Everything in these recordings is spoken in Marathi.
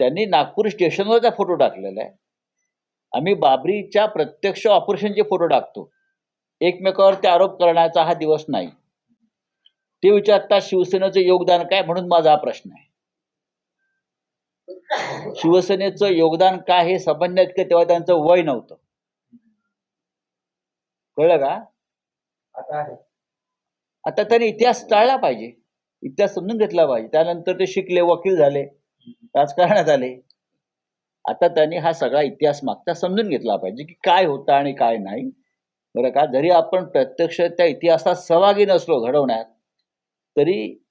त्यांनी नागपूर स्टेशनवरचा फोटो टाकलेला आहे. आम्ही बाबरीच्या प्रत्यक्ष ऑपरेशनचे फोटो टाकतो. एकमेकावरती आरोप करण्याचा हा दिवस नाही. ते विचारतात शिवसेनेचं योगदान काय? म्हणून माझा हा प्रश्न आहे. शिवसेनेचं योगदान काय हे समजण्यात की तेव्हा त्यांचं वय नव्हतं. कळलं का? आता आहे. आता त्यांनी इतिहास टाळला पाहिजे. इतिहास समजून घेतला पाहिजे. त्यानंतर ते शिकले वकील झाले. राजकारणात आले. आता त्यांनी हा सगळा इतिहास मागचा समजून घेतला पाहिजे की काय होतं आणि काय नाही. बरं का? जरी आपण प्रत्यक्ष त्या इतिहासात सहभागी नसलो घडवण्यात तरी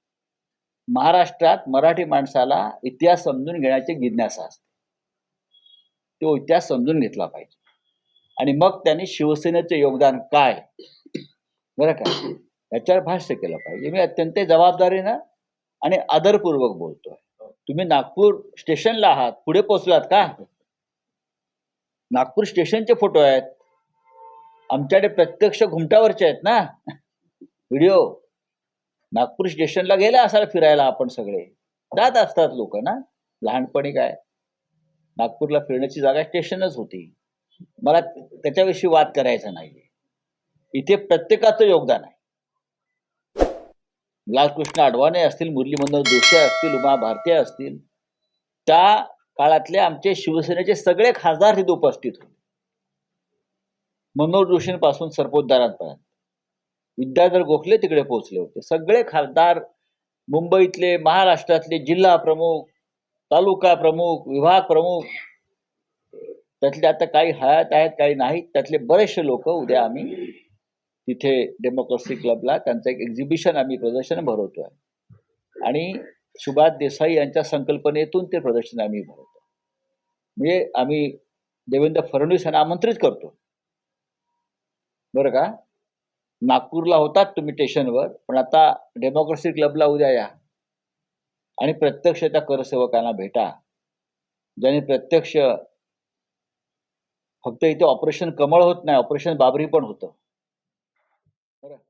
महाराष्ट्रात मराठी माणसाला इतिहास समजून घेण्याची जिज्ञासा असते. तो इतिहास समजून घेतला पाहिजे. आणि मग त्यांनी शिवसेनेचं योगदान काय? बरं का? याच्यावर भाष्य केलं पाहिजे. मी अत्यंत जबाबदारीनं आणि आदरपूर्वक बोलतोय. तुम्ही नागपूर स्टेशनला आहात. पुढे पोहोचलात का? नागपूर स्टेशनचे फोटो आहेत. आमच्याकडे प्रत्यक्ष घुमटावरचे आहेत ना? व्हिडिओ. नागपूर स्टेशनला गेला असाल फिरायला आपण सगळे. जात असतात लोक ना? लहानपणी काय? नागपूरला फिरण्याची जागा स्टेशनच होती. मला त्याच्याविषयी वाद करायचा नाहीये. इथे प्रत्येकाचं योगदान आहे. लालकृष्ण अडवाणी असतील मुरली मनोहर जोशी असतील उमा भारती असतील त्या काळातले आमचे शिवसेनेचे सगळे खासदार तिथे उपस्थित होते. मनोहर जोशींपासून सरपोतदारांपर्यंत. विद्याधर गोखले तिकडे पोहोचले होते. सगळे खासदार मुंबईतले महाराष्ट्रातले जिल्हा प्रमुख तालुका प्रमुख विभाग प्रमुख त्यातले आता काही हयात आहेत काही नाहीत त्यातले बरेचसे लोक उद्या आम्ही तिथे डेमोक्रेसी क्लबला त्यांचं एक एक्झिबिशन आम्ही प्रदर्शन भरवतोय. आणि सुभाष देसाई यांच्या संकल्पनेतून ते प्रदर्शन आम्ही भरवतो म्हणजे आम्ही देवेंद्र फडणवीस यांना आमंत्रित करतो. बरं का? नागपूरला होतात तुम्ही स्टेशनवर पण आता डेमोक्रेसी क्लबला उद्या या. आणि प्रत्यक्ष त्या करसेवकांना भेटा. ज्याने प्रत्यक्ष फक्त इथे ऑपरेशन कमळ होत नाही ऑपरेशन बाबरी पण होतं. Ahora,